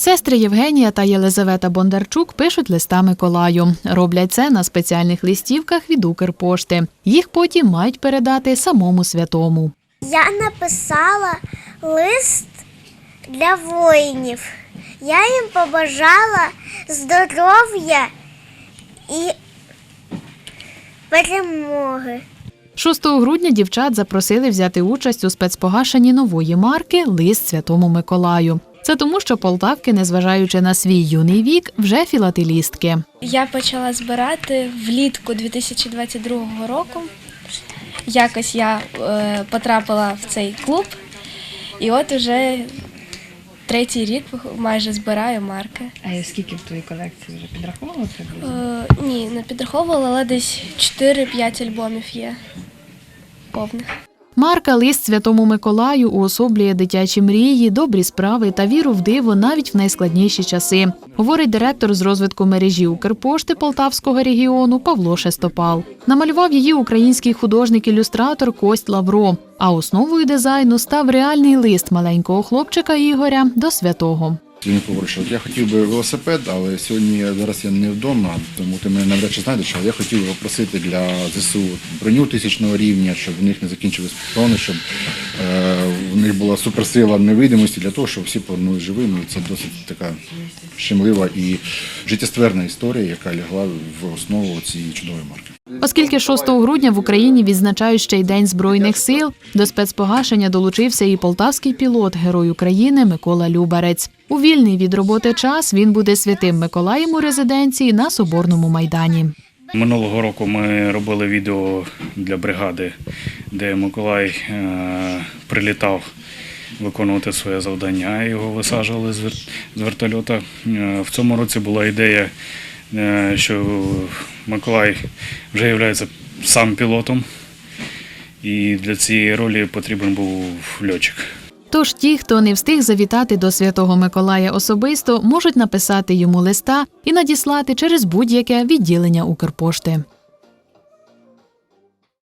Сестри Євгенія та Єлизавета Бондарчук пишуть листа Миколаю. Роблять це на спеціальних листівках від Укрпошти. Їх потім мають передати самому святому. Я написала лист для воїнів. Я їм побажала здоров'я і перемоги. 6 грудня дівчат запросили взяти участь у спецпогашенні нової марки Лист Святому Миколаю. Це тому, що полтавки, незважаючи на свій юний вік, вже філателістки. Я почала збирати влітку 2022 року. Якось я е, потрапила в цей клуб, і от уже третій рік майже збираю марки. А скільки в твоїй колекції вже підраховували приблизно? Е, ні, не підраховувала, але десь 4-5 альбомів є повних. Марка Лист Святому Миколаю уособлює дитячі мрії, добрі справи та віру в диво навіть в найскладніші часи, говорить директор з розвитку мережі Укрпошти Полтавського регіону Павло Шестопал. Намалював її український художник-ілюстратор Кость Лавро. А основою дизайну став реальний лист маленького хлопчика Ігоря до святого. Він що я хотів би велосипед, але сьогодні я зараз я не вдома, тому ти мене навряд чи знайдеш, але я хотів би попросити для ЗСУ броню тисячного рівня, щоб в них не закінчились патрони, щоб е, в них була суперсила невидимості для того, щоб всі повернулися живими. Це досить така щемлива і життєстверна історія, яка лягла в основу цієї чудової марки. Оскільки 6 грудня в Україні відзначають ще й День Збройних сил, до спецпогашення долучився і полтавський пілот, герой України Микола Любарець. У вільний від роботи час він буде святим Миколаєм у резиденції на Соборному майдані. Минулого року ми робили відео для бригади, де Миколай е, прилітав виконувати своє завдання. Його висаджували з вер- з вертольота. Е, В цьому році була ідея, що Миколай вже є сам пілотом, і для цієї ролі потрібен був льотчик. Тож ті, хто не встиг завітати до святого Миколая особисто, можуть написати йому листа і надіслати через будь-яке відділення Укрпошти.